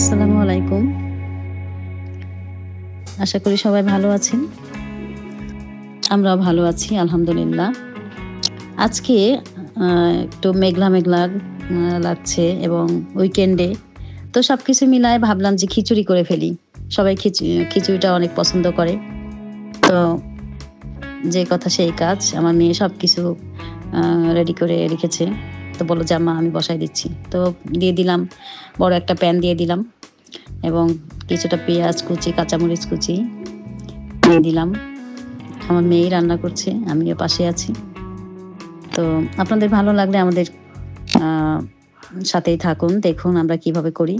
আসসালামু আলাইকুম। আশা করি সবাই ভালো আছেন। আমরাও ভালো আছি, আলহামদুলিল্লাহ। আজকে একটু মেঘলা মেঘলা লাগছে এবং উইকেন্ডে তো সব কিছু মিলায় ভাবলাম যে খিচুড়ি করে ফেলি। সবাই খিচু- খিচুড়িটা অনেক পছন্দ করে। তো যে কথা সেই কাজ, আমার মেয়ে সব কিছু রেডি করে রেখেছে। তো বলল যে, আম্মা, আমি বসাই দিচ্ছি। তো দিয়ে দিলাম, বড় একটা প্যান দিয়ে দিলাম এবং কিছুটা পেঁয়াজ কুচি, কাঁচামরিচ কুচি দিয়ে দিলাম। আমার মেয়েই রান্না করছে, আমিও পাশে আছি। তো আপনাদের ভালো লাগলে আমাদের সাথেই থাকুন, দেখুন আমরা কীভাবে করি।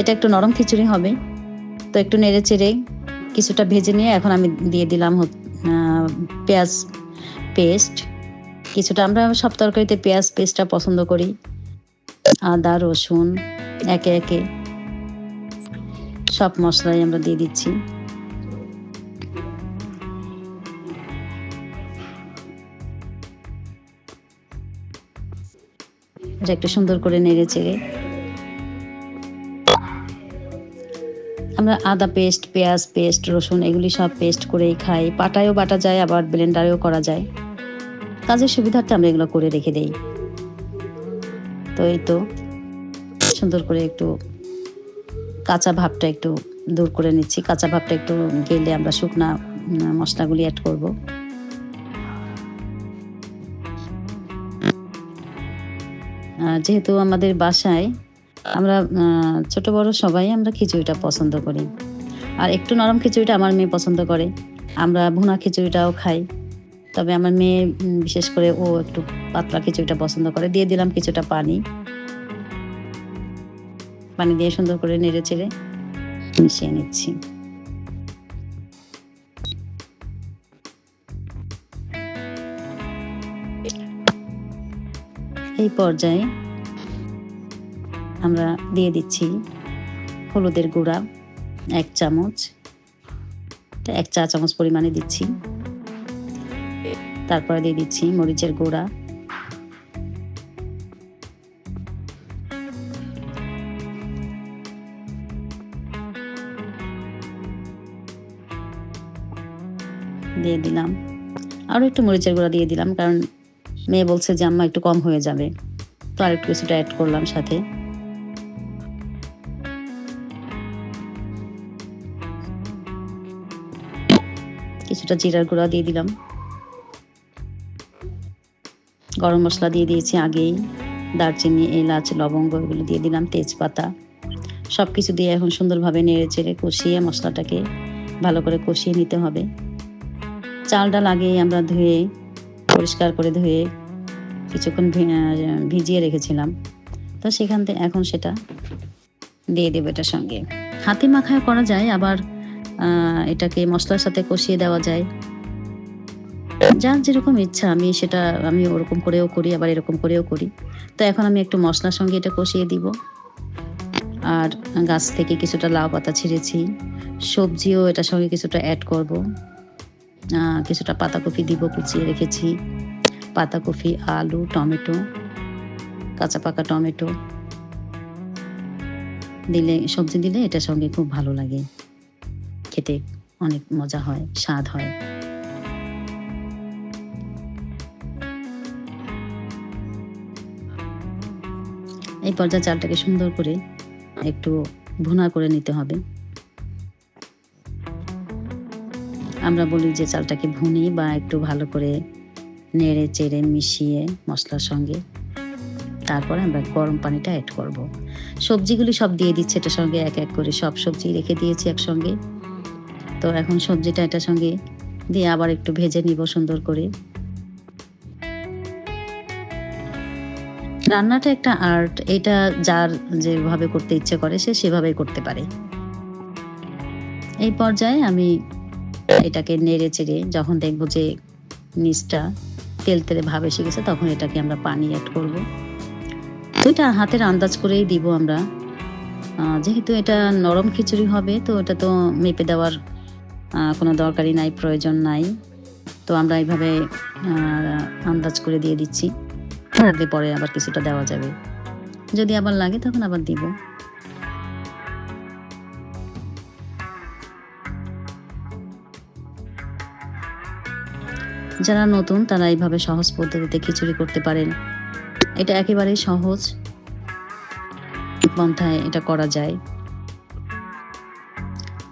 এটা একটু নরম খিচুড়ি হবে, তো একটু নেড়ে চেড়ে কিছুটা ভেজে নিয়ে এখন আমি দিয়ে দিলাম পেঁয়াজ পেস্ট। কিছুটা। আমরা সব তরকারিতে পেঁয়াজ পেস্টটা পছন্দ করি। আদা, রসুন, একে একে। সব মশলাই আমরা দিয়ে দিচ্ছি। একটু সুন্দর করে নেড়ে চেড়ে। আমরা আদা পেস্ট, পেঁয়াজ পেস্ট, রসুন এগুলি সব পেস্ট করেই খাই। পাটায়ও বাটা যায়, আবার ব্লেন্ডারেও করা যায়। কাজের সুবিধার্থে আমরা এগুলো করে রেখে দেই। তো এই তো সুন্দর করে একটু কাঁচা ভাবটা একটু দূর করে নিচ্ছি। কাঁচা ভাবটা একটু গেলে আমরা শুকনা মশলাগুলি অ্যাড করব। যেহেতু আমাদের বাসায় আমরা ছোট বড় সবাই আমরা খিচুড়িটা পছন্দ করি। আর একটু নরম খিচুড়িটা আমার মেয়ে পছন্দ করে। আমরা ভুনা খিচুড়িটাও খাই। তবে আমার মেয়ে বিশেষ করে ও একটু পাতলা খিচুড়িটা পছন্দ করে। দিয়ে দিলাম কিছুটা পানি। পানি দিয়ে সুন্দর করে নেড়ে চেড়ে মিশিয়ে নিচ্ছি। এই পর্যায়ে আমরা দিয়ে দিচ্ছি হলুদের গুঁড়া, এক চামচ। এক চা চামচ পরিমাণে দিচ্ছি। তারপরে দিয়ে দিচ্ছি মরিচের গুঁড়া। দিয়ে দিলাম। আরও একটু মরিচের গুঁড়া দিয়ে দিলাম, কারণ মেয়ে বলছে যে আম্মা একটু কম হয়ে যাবে। তো আর একটু কিছুটা অ্যাড করলাম সাথে। কিছুটা জিরার গুঁড়া দিয়ে দিলাম। গরম মশলা দিয়ে দিয়েছি আগেই। দারচিনি, এলাচ, লবঙ্গ, এগুলো দিয়ে দিলাম, তেজপাতা। সব কিছু দিয়ে এখন সুন্দরভাবে নেড়ে চেড়ে কষিয়ে মশলাটাকে ভালো করে কষিয়ে নিতে হবে। চাল ডাল আগেই আমরা ধুয়ে, পরিষ্কার করে ধুয়ে কিছুক্ষণ ভিজিয়ে রেখেছিলাম। তো সেখান থেকে এখন সেটা দিয়ে দেবো এটার সঙ্গে। হাতে মাখায় করা যায়, আবার এটাকে মশলার সাথে কষিয়ে দেওয়া যায়। যার যেরকম ইচ্ছা, আমি সেটা আমি ওরকম করেও করি, আবার এরকম করেও করি। তো এখন আমি একটু মশলার সঙ্গে এটা কষিয়ে দিব। আর গাছ থেকে কিছুটা লাউ পাতা ছিঁড়েছি। সবজিও এটার সঙ্গে কিছুটা অ্যাড করব। কিছুটা পাতাকপি দিব, কুচিয়ে রেখেছি। পাতাকপি, আলু, টমেটো, কাঁচা পাকা টমেটো। দিলে, সবজি দিলে এটার সঙ্গে খুব ভালো লাগে। খেতে অনেক মজা হয়, স্বাদ হয়। এই পর্যায়ে চালটাকে সুন্দর করে একটু ভুনা করে নিতে হবে। আমরা বলি যে চালটাকে ভুনি বা একটু ভালো করে নেড়ে চেড়ে মিশিয়ে মশলার সঙ্গে তারপরে আমরা গরম পানিটা অ্যাড করব। সবজিগুলি সব দিয়ে দিচ্ছে এটার সঙ্গে, এক এক করে সব সবজি রেখে দিয়েছি একসঙ্গে। তো এখন সবজিটা এটার সঙ্গে দিয়ে আবার একটু ভেজে নিব সুন্দর করে। রান্নাটা একটা আর্ট, এটা যার যেভাবে করতে ইচ্ছে করে সে সেভাবেই করতে পারে। এই পর্যায়ে আমি এটাকে নেড়ে চেড়ে যখন দেখব যে নিচটা তেল তেলে ভাব এসে গেছে, তখন এটাকে আমরা পানি অ্যাড করব। তো এটা হাতের আন্দাজ করেই দিব আমরা। যেহেতু এটা নরম খিচুড়ি হবে, তো এটা তো মেপে দেওয়ার কোনো দরকারই নাই, প্রয়োজন নাই। তো আমরা এইভাবে আন্দাজ করে দিয়ে দিচ্ছি। থাকলে পরে আবার কিছুটা দেওয়া যাবে। যদি আবার লাগে তখন আবার দিব। যারা নতুন, তারা এইভাবে সহজ পদ্ধতিতে খিচুড়ি করতে পারেন। এটা একেবারেই সহজ পন্থায় এটা করা যায়।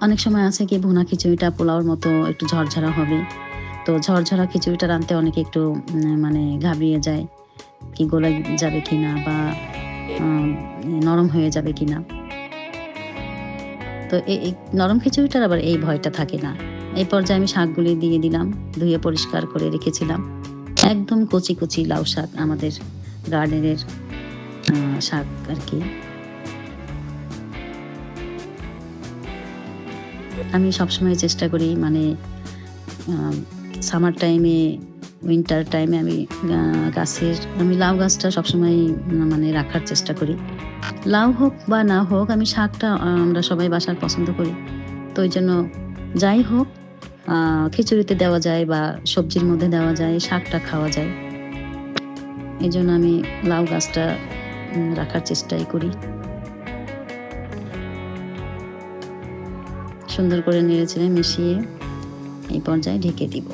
অনেক সময় আছে কি, ভুনা খিচুড়িটা পোলাওর মতো একটু ঝরঝরা হবে। তো ঝরঝরা খিচুড়িটা রাঁধতে অনেকে একটু মানে ঘাবড়িয়ে যায়। কি গলে যাবে কিনা বা নরম হয়ে যাবে কিনা। তো এই এই নরম খিচুড়িটার আবার এই ভয়টা থাকে না। এই পর্যায়ে আমি শাকগুলি দিয়ে দিলাম, ধুয়ে পরিষ্কার করে রেখেছিলাম। একদম কচি কচি লাউ শাক আমাদের গার্ডেনের শাক আর কি। আমি সবসময় চেষ্টা করি মানে সামার টাইমে উইন্টার টাইমে আমি গাছের, আমি লাউ গাছটা সবসময় মানে রাখার চেষ্টা করি। লাউ হোক বা না হোক, আমি শাকটা আমরা সবাই বাসার পছন্দ করি। তো ওই জন্য যাই হোক খিচুড়িতে দেওয়া যায় বা সবজির মধ্যে দেওয়া যায়, শাকটা খাওয়া যায়। এই জন্য আমি লাউ গাছটা রাখার চেষ্টাই করি। সুন্দর করে নেড়ে চেড়ে মিশিয়ে এই পর্যায়ে ঢেকে দিব।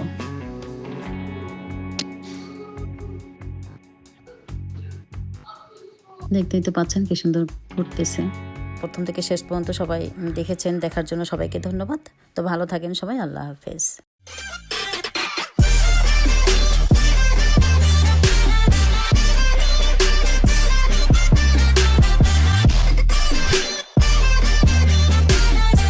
দেখতেই তো পাচ্ছেন কি সুন্দর ঘুরতেছে। প্রথম থেকে শেষ পর্যন্ত সবাই দেখেছেন, দেখার জন্য সবাইকে ধন্যবাদ। তো ভালো থাকেন সবাই, আল্লাহ হাফেজ।